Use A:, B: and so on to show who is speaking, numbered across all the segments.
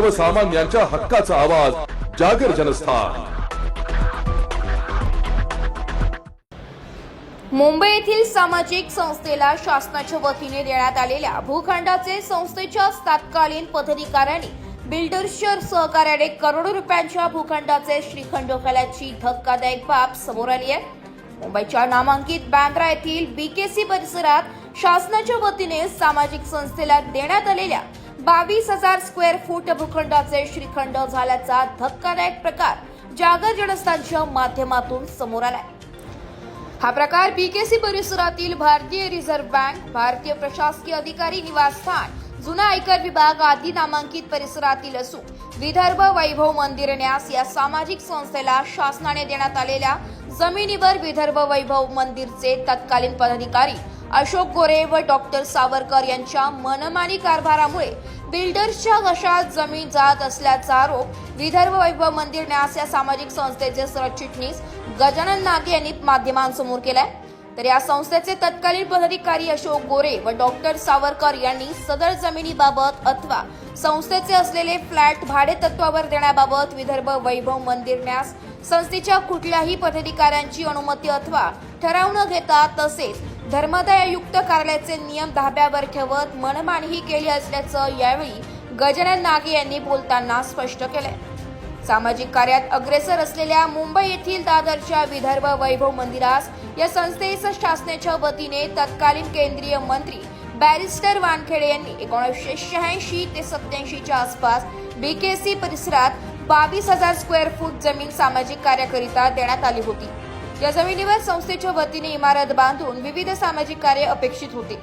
A: सर्वसामान्यांच्या हक्काचा आवाज जागर जनस्थान.
B: मुंबई येथील सामाजिक संस्थेला शासनाच्या वतीने देण्यात आलेल्या भूखंडाचे संस्थेच्या तत्कालीन पदाधिकाऱ्यांनी बिल्डर्सच्या सहकार्याने करोडो रुपयांच्या भूखंडाचे श्रीखंड केल्याची धक्कादायक बाब समोर आली आहे. मुंबईच्या नामांकित बँड्रा येथील बीकेसी परिसरात शासनाच्या वतीने सामाजिक संस्थेला देण्यात आलेल्या बावीस हजार स्क्वेअर फूट भूखंडाचे श्रीखंड झाल्याचा धक्कादायक प्रकार जागर जनस्थानच्या माध्यमातून समोर आलाय. हा प्रकार बीकेसी परिसरातील भारतीय रिझर्व्ह बँक भारतीय प्रशासकीय अधिकारी निवासस्थान जुना आयकर विभाग आदी नामांकित परिसरातील असून विदर्भ वैभव मंदिर न्यास या सामाजिक संस्थेला शासनाने देण्यात आलेल्या जमिनीवर विदर्भ वैभव मंदिरचे तत्कालीन पदाधिकारी अशोक गोरे व डॉक्टर सावरकर यांच्या मनमानी कारभारामुळे बिल्डर्सच्या घशात जमीन जात असल्याचा आरोप विदर्भ वैभव मंदिर न्यास या सामाजिक संस्थेचे सरचिटणीस गजानन नागे यांनी माध्यमांसमोर केलाय. तर या संस्थेचे तत्कालीन पदाधिकारी अशोक गोरे व डॉक्टर सावरकर यांनी सदर जमिनीबाबत अथवा संस्थेचे असलेले फ्लॅट भाडे तत्वावर देण्याबाबत विदर्भ वैभव मंदिर न्यास संस्थेच्या कुठल्याही पदाधिकाऱ्यांची अनुमती अथवा ठराव न घेता तसेच धर्मदाय युक्त कार्यालयाचे नियम धाब्यावर ठेवत मनमानही केली असल्याचं यावेळी गजानन नागे यांनी बोलताना स्पष्ट केले सामाजिक कार्यात अग्रेसर असलेल्या मुंबई येथील दादरच्या विदर्भ वैभव मंदिरास या संस्थेस शासनाच्या वतीने तत्कालीन केंद्रीय मंत्री बॅरिस्टर वानखेडे यांनी एकोणीसशे शहाऐंशी ते सत्याऐंशीच्या आसपास बीकेसी परिसरात बावीस हजार स्क्वेअर फूट जमीन सामाजिक कार्याकरिता देण्यात आली होती. या जमिनीवर संस्थेच्या वतीने इमारत बांधून विविध सामाजिक कार्य अपेक्षित होते.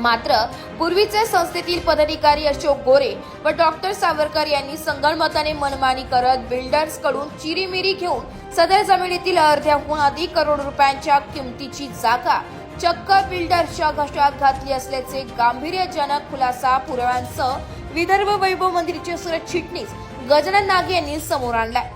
B: मात्र पूर्वीचे संस्थेतील पदाधिकारी अशोक गोरे व डॉक्टर सावरकर यांनी संगणमताने मनमानी करत बिल्डर्सकडून चिरीमिरी घेऊन सदर जमिनीतील अर्ध्याहून अधिक करोड रुपयांच्या किमतीची जागा चक्क बिल्डर्सच्या घशात घातली असल्याचे गांभीर्यजनक खुलासा पुराव्यांसह विदर्भ वैभव मंदिरचे सरचिटणीस गजानन नागे यांनी समोर आणलाय.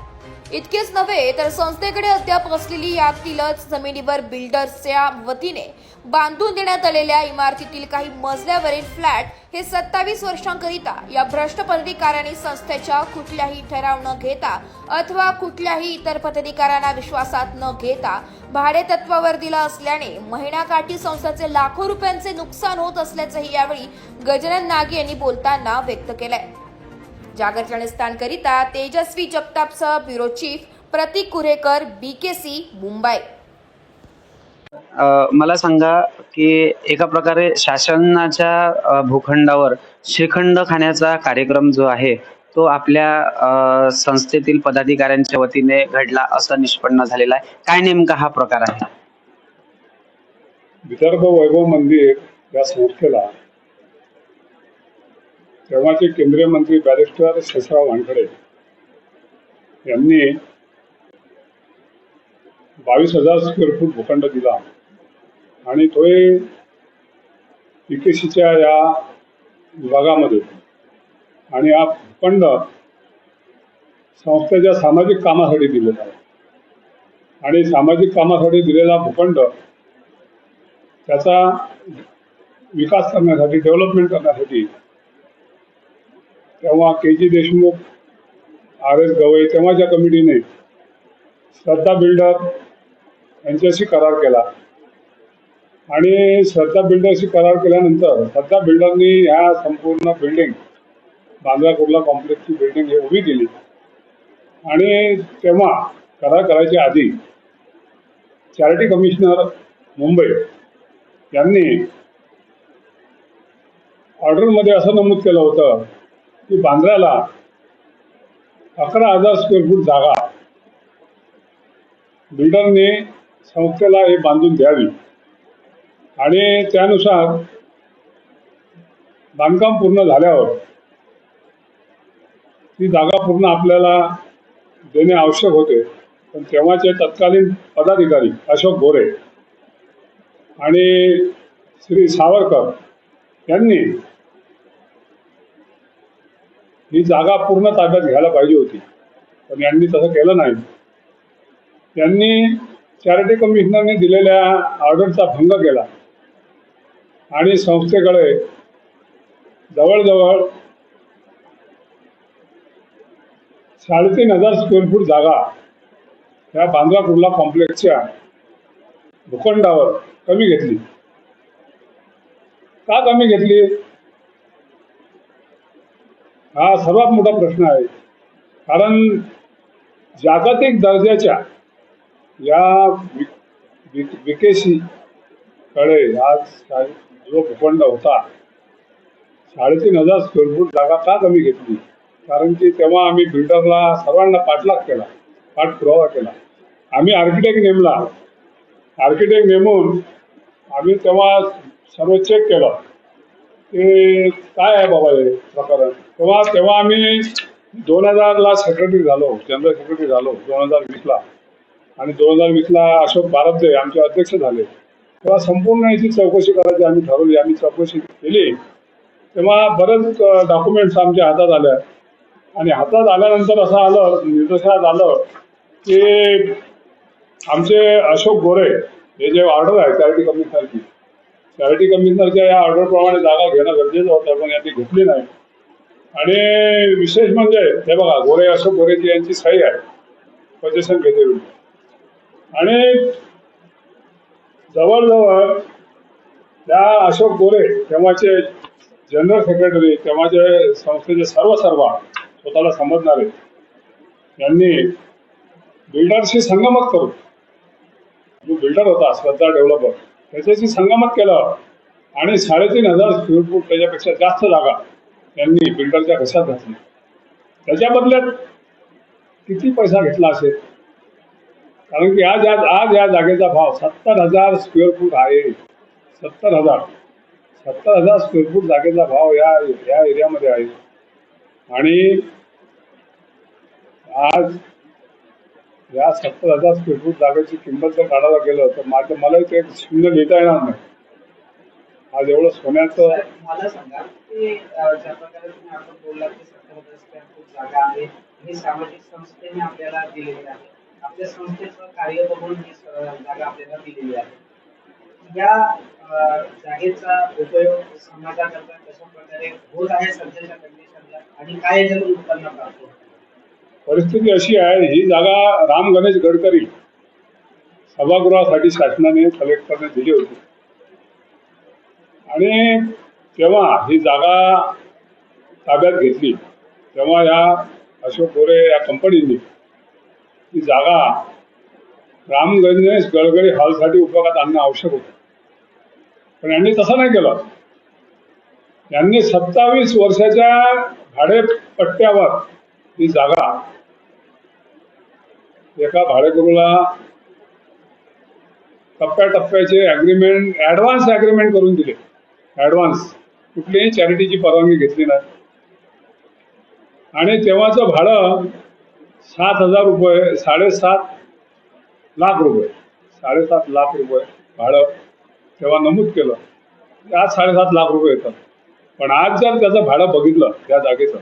B: इतकेच नव्हे तर संस्थेकडे अद्याप असलेली यातीलच जमिनीवर बिल्डर्सच्या वतीने बांधून देण्यात आलेल्या इमारतीतील काही मजल्यावरील फ्लॅट हे सत्तावीस वर्षांकरिता या भ्रष्ट पदाधिकाऱ्यांनी संस्थेच्या कुठल्याही ठराव न घेता अथवा कुठल्याही इतर पदाधिकाऱ्यांना विश्वासात न घेता भाडे तत्वावर दिलं असल्याने महिनाकाठी संस्थेचे लाखो रुपयांचे नुकसान होत असल्याचंही यावेळी गजानन नागे यांनी बोलताना व्यक्त केलंय. जागर जनस्थानकरिता Tejaswi जगतापसह bureau chief Pratik Kurekar BKC Mumbai.
C: मला सांगा की एका प्रकारे शासनाच्या भूखंडावर श्रीखंड खाण्याचा कार्यक्रम जो आहे तो आपल्या संस्थेतील पदाधिकाऱ्यांच्या वतीने घडला असं निष्पन्न झालेला आहे. काय नेमका हा प्रकार आहे?
D: विदर्भ वैभव मंदिर या संस्थेला तेव्हाचे केंद्रीय मंत्री बॅरिस्टर शेषराव वानखडे यांनी बावीस हजार स्क्वेअर फूट भूखंड दिला. आणि तो पीकेसीच्या या विभागामध्ये आणि हा भूखंड संस्थेच्या सामाजिक कामासाठी दिलेला आहे. आणि सामाजिक कामासाठी दिलेला भूखंड त्याचा विकास करण्यासाठी डेव्हलपमेंट करण्यासाठी तेव्हा K G Deshmukh R S Gavai तेव्हाच्या कमिटीने श्रद्धा बिल्डर यांच्याशी करार केला. आणि श्रद्धा बिल्डरशी करार केल्यानंतर श्रद्धा बिल्डरनी ह्या संपूर्ण बिल्डिंग बांद्रा कुर्ला कॉम्प्लेक्सची बिल्डिंग हे उभी केली. आणि तेव्हा करार करायच्या आधी चॅरिटी कमिशनर मुंबई यांनी ऑर्डरमध्ये असं नमूद केलं होतं की बांद्र्याला अकरा हजार स्क्वेअर फूट जागा. बिल्डरने संस्थेला हे बांधून द्यावी. आणि त्यानुसार बांधकाम पूर्ण झाल्यावर ती जागा पूर्ण आपल्याला देणे आवश्यक होते. पण तेव्हाचे तत्कालीन पदाधिकारी अशोक गोरे आणि श्री सावरकर यांनी ही जागा पूर्ण ताब्यात घ्यायला पाहिजे होती. पण यांनी तसं केलं नाही. त्यांनी चॅरिटी कमिशनरने दिलेल्या ऑर्डरचा भंग केला. आणि संस्थेकडे जवळजवळ साडेतीन हजार स्क्वेअर फूट जागा या बांद्रा कुर्ला कॉम्प्लेक्सच्या भूखंडावर कमी घेतली. का कमी घेतली? हा सर्वात मोठा प्रश्न आहे. कारण जागतिक दर्जाच्या या विकेशी कडे आज जो भूखंड होता साडेतीन हजार स्क्वेअर फूट जागा का कमी घेतली? कारण की तेव्हा आम्ही बिल्डरला सर्वांना पाठलाग केला पाठपुरावा केला. आम्ही आर्किटेक्ट नेमला. आर्किटेक्ट नेमून आम्ही तेव्हा सर्व चेक केलं. की काय आहे बाबा हे प्रकरण? तेव्हा तेव्हा आम्ही दोन हजारला सेक्रेटरी झालो जनरल सेक्रेटरी झालो दोन हजार वीसला. आणि दोन हजार वीसला अशोक बारब्दे आमचे अध्यक्ष झाले. तेव्हा संपूर्ण याची चौकशी करायची आम्ही ठरवली आम्ही चौकशी केली. तेव्हा बरेच डॉक्युमेंट्स आमच्या हातात आल्या. आणि हातात आल्यानंतर असं आलं निदर्शनात आलं की आमचे अशोक गोरे हे जे ऑर्डर आहे चॅरिटी कमिशनरची चॅरिटी कमिशनरच्या या ऑर्डरप्रमाणे जागा घेणं गरजेचं होतं पण यांनी घेतली नाही. आणि विशेष म्हणजे हे बघा गोरे अशोक गोरेची यांची सही आहे. पजेशन घेते आणि जवळजवळ त्या अशोक गोरे तेव्हाचे जनरल सेक्रेटरी तेव्हाचे संस्थेचे सर्व सर्व स्वतःला समजणारे यांनी बिल्डरशी संगमत करून जो बिल्डर होता श्रद्धा डेव्हलपर त्याच्याशी संगमत केलं. आणि साडेतीन हजार स्क्वेअर फूट त्याच्यापेक्षा जास्त जागा त्यांनी बिल्डरच्या घशात घातली. त्याच्या बदल्यात किती पैसा घेतला असेल? कारण की आज आज आज या जागेचा भाव सत्तर हजार स्क्वेअर फूट आहे. सत्तर हजार. सत्तर हजार स्क्वेअर फूट जागेचा भाव या या एरियामध्ये आहे. आणि आज या सत्तर हजार स्क्वेअर फूट जागेची किंमत जर काढायला गेलं तर माझं मला ते शून्य लिहिता येणार नाही. आज एवढं सोन्याचं
C: मला सांगा की ज्या प्रकारे तुम्ही आपण बोललात की सत्तर हजार स्क्वेअर फूट जागा आहे ही सामाजिक संस्थेने आपल्याला दिलेली आहे. आपल्या संस्थेचं कार्य बघून ही जागा आपल्याला दिलेली आहे. या जागेचा उपयोग समाजाकरता कशा प्रकारे होत आहे सध्याच्या कंडिशनला आणि काय जर उत्पन्न प्राप्त होतं
D: परिस्थिती अशी आहे ही जागा राम गणेश गडकरी सभागृहासाठी शासनाने कलेक्टरने दिली होती. आणि तेव्हा ही जागा ताब्यात घेतली. तेव्हा या अशोक गोरे या कंपनीने ही जागा राम गणेश गडकरी हॉलसाठी उपयोगात आणणं आवश्यक होतं. पण यांनी तसं नाही केलं. यांनी सत्तावीस वर्षाच्या भाडेपट्ट्यावर ही जागा एका भाडेकरूला टप्प्याटप्प्याचे ॲग्रीमेंट ॲडव्हान्स ॲग्रीमेंट करून दिले. ॲडव्हान्स कुठलीही चॅरिटीची परवानगी घेतली नाही. आणि तेव्हाचं भाडं सात हजार रुपये साडेसात लाख रुपये. साडेसात लाख रुपये भाडं तेव्हा नमूद केलं. आज साडेसात लाख रुपये येतात. पण आज जर त्याचं भाडं बघितलं त्या जागेचं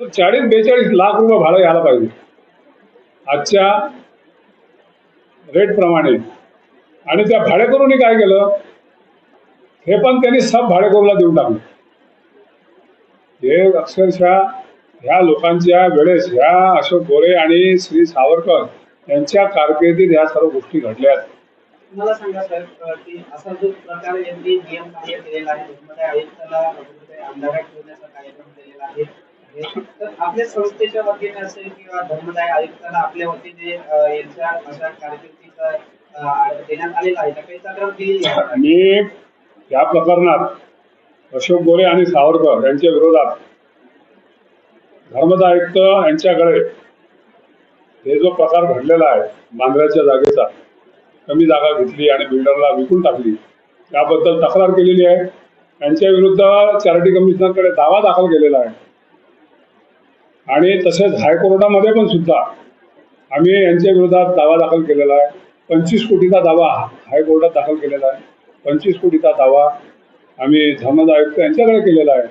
D: तर चाळीस बेचाळीस लाख रुपये भाडं यायला पाहिजे. आजच्या रेटप्रमाणे आणि त्या भाडेकरूंनी काय केलं? हे पण त्यांनी सब भाडेकरूला देऊन टाकलं. हे अक्षरशः ह्या लोकांच्या वेळेस ह्या अशोक गोरे आणि श्री सावरकर यांच्या कारकिर्दीत ह्या सर्व गोष्टी घडल्या आहेत.
C: मला सांगा सर की असा जो प्रकार यांनी नियम कार्य केलेला आहे आयुक्ताला कार्यक्रम केलेला आहे आपल्या संस्थेच्या वतीने असेल किंवा धर्मदाय आयुक्ताला आपल्या वतीने यांच्या अशा कार्यकर्तीचा देण्यात आलेला आहे. काही तक्रार दिली
D: मी या प्रकरणात अशोक गोरे आणि सावरकर यांच्या विरोधात धर्मदा आयुक्त यांच्याकडे हे जो प्रकार घडलेला आहे बांद्र्याच्या जागेचा कमी जागा घेतली आणि बिल्डरला विकून टाकली त्याबद्दल तक्रार केलेली आहे. यांच्या विरुद्ध चॅरिटी कमिशनरकडे दावा दाखल केलेला आहे. आणि तसेच हायकोर्टामध्ये पण सुद्धा आम्ही यांच्या विरोधात दावा दाखल केलेला आहे. पंचवीस कोटीचा दावा हायकोर्टात दाखल केलेला आहे. पंचवीस कोटीचा दावा आम्ही धर्मदा आयुक्त यांच्याकडे केलेला आहे.